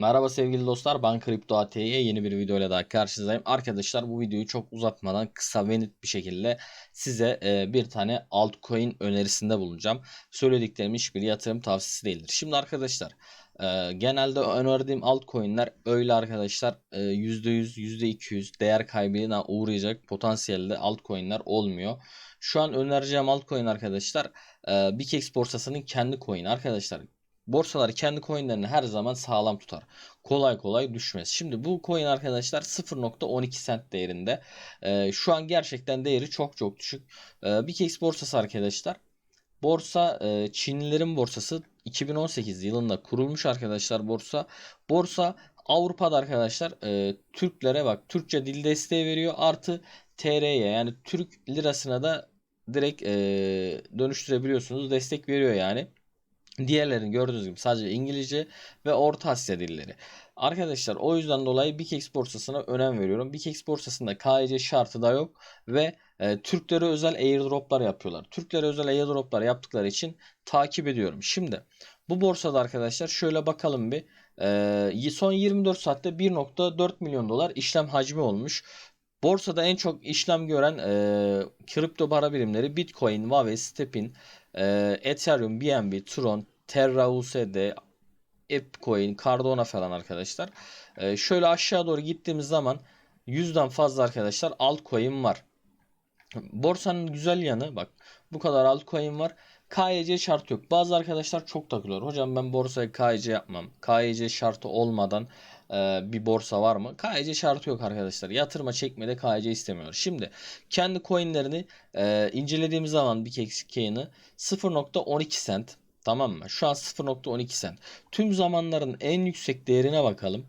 Merhaba sevgili dostlar ben Kripto AT'ye yeni bir video ile daha karşınızdayım. Arkadaşlar bu videoyu çok uzatmadan kısa ve net bir şekilde size e, bir tane altcoin önerisinde bulunacağım. Söylediklerim hiçbir yatırım tavsiyesi değildir. Şimdi arkadaşlar e, genelde önerdiğim altcoin'ler öyle arkadaşlar e, %100 %200 değer kaybına uğrayacak potansiyelde altcoin'ler olmuyor. Şu an önereceğim altcoin arkadaşlar e, BigX borsasının kendi coin arkadaşlar. Borsalar kendi coinlerini her zaman sağlam tutar. Kolay kolay düşmez. Şimdi bu coin arkadaşlar 0.12 cent değerinde. Ee, şu an gerçekten değeri çok çok düşük. Ee, BigX borsası arkadaşlar. Borsa e, Çinlilerin borsası 2018 yılında kurulmuş arkadaşlar borsa. Borsa Avrupa'da arkadaşlar e, Türklere bak Türkçe dil desteği veriyor. Artı TR'ye yani Türk lirasına da direkt e, dönüştürebiliyorsunuz. Destek veriyor yani. Diğerlerini gördüğünüz gibi sadece İngilizce ve Orta Asya dilleri. Arkadaşlar o yüzden dolayı BigX borsasına önem veriyorum. BigX borsasında KYC şartı da yok ve e, Türklere özel airdroplar yapıyorlar. Türklere özel airdroplar yaptıkları için takip ediyorum. Şimdi bu borsada arkadaşlar şöyle bakalım bir. E, son 24 saatte 1.4 milyon dolar işlem hacmi olmuş. Borsada en çok işlem gören e, kripto para birimleri Bitcoin, Mavi, Stepin, e, Ethereum, BNB, Tron, Terra USD, Epcoin, Cardano falan arkadaşlar. E, şöyle aşağı doğru gittiğimiz zaman 100'den fazla arkadaşlar altcoin var. Borsanın güzel yanı bak bu kadar altcoin var. KYC şartı yok. Bazı arkadaşlar çok takılıyor. Hocam ben borsaya KYC yapmam. KYC şartı olmadan e, bir borsa var mı? KYC şartı yok arkadaşlar. Yatırma çekmede KYC istemiyor. Şimdi kendi coinlerini e, incelediğimiz zaman bir keksikeyini 0.12 cent tamam mı? Şu an 0.12 cent. Tüm zamanların en yüksek değerine bakalım.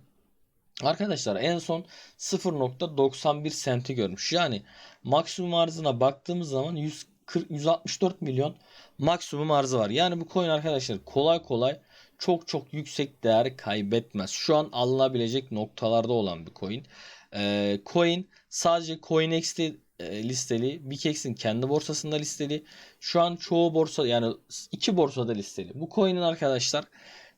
Arkadaşlar en son 0.91 senti görmüş. Yani maksimum arzına baktığımız zaman 140, 164 milyon maksimum arzı var. Yani bu coin arkadaşlar kolay kolay çok çok yüksek değer kaybetmez. Şu an alınabilecek noktalarda olan bir coin. Ee, coin sadece CoinEx'te e, listeli. BigX'in kendi borsasında listeli. Şu an çoğu borsa yani iki borsada listeli. Bu coin'in arkadaşlar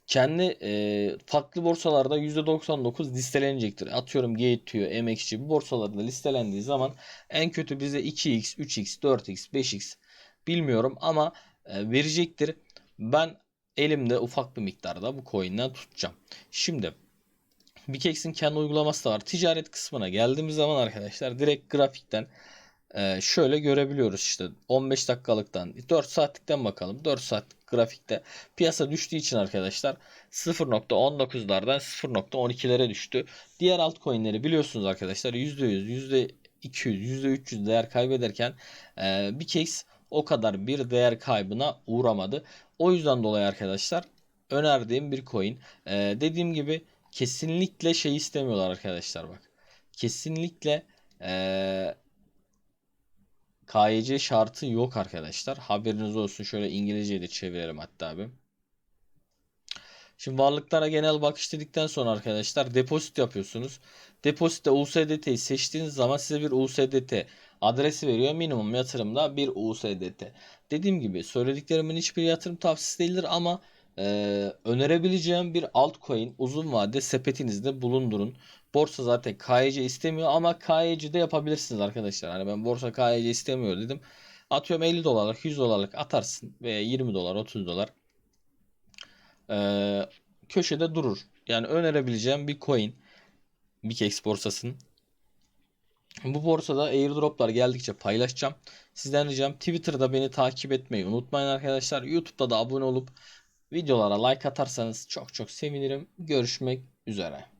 kendi e, farklı borsalarda %99 listelenecektir. Atıyorum Gate, MXC bu borsalarda listelendiği zaman en kötü bize 2x, 3x, 4x, 5x bilmiyorum ama e, verecektir. Ben elimde ufak bir miktarda bu coin'den tutacağım. Şimdi BigX'in kendi uygulaması da var. Ticaret kısmına geldiğimiz zaman arkadaşlar direkt grafikten e, şöyle görebiliyoruz işte 15 dakikalıktan 4 saatlikten bakalım 4 saat grafikte piyasa düştüğü için arkadaşlar 0.19'lardan 0.12'lere düştü. Diğer altcoin'leri biliyorsunuz arkadaşlar %100, %200, %300 değer kaybederken e, BigX o kadar bir değer kaybına uğramadı. O yüzden dolayı arkadaşlar önerdiğim bir coin. Ee, dediğim gibi kesinlikle şey istemiyorlar arkadaşlar bak. Kesinlikle ee, KYC şartı yok arkadaşlar. Haberiniz olsun. Şöyle İngilizceyi de çevirelim hatta abi. Şimdi varlıklara genel bakış dedikten sonra arkadaşlar depozit yapıyorsunuz. Depozitte USDT'yi seçtiğiniz zaman size bir USDT adresi veriyor. Minimum yatırımda bir USDT. Dediğim gibi söylediklerimin hiçbir yatırım tavsiyesi değildir ama e, önerebileceğim bir altcoin uzun vade sepetinizde bulundurun. Borsa zaten KYC istemiyor ama KYC de yapabilirsiniz arkadaşlar. Hani ben borsa KYC istemiyor dedim. Atıyorum 50 dolarlık 100 dolarlık atarsın veya 20 dolar 30 dolar e, köşede durur. Yani önerebileceğim bir coin BigX borsasının. Bu borsada airdroplar geldikçe paylaşacağım. Sizden ricam Twitter'da beni takip etmeyi unutmayın arkadaşlar. YouTube'da da abone olup videolara like atarsanız çok çok sevinirim. Görüşmek üzere.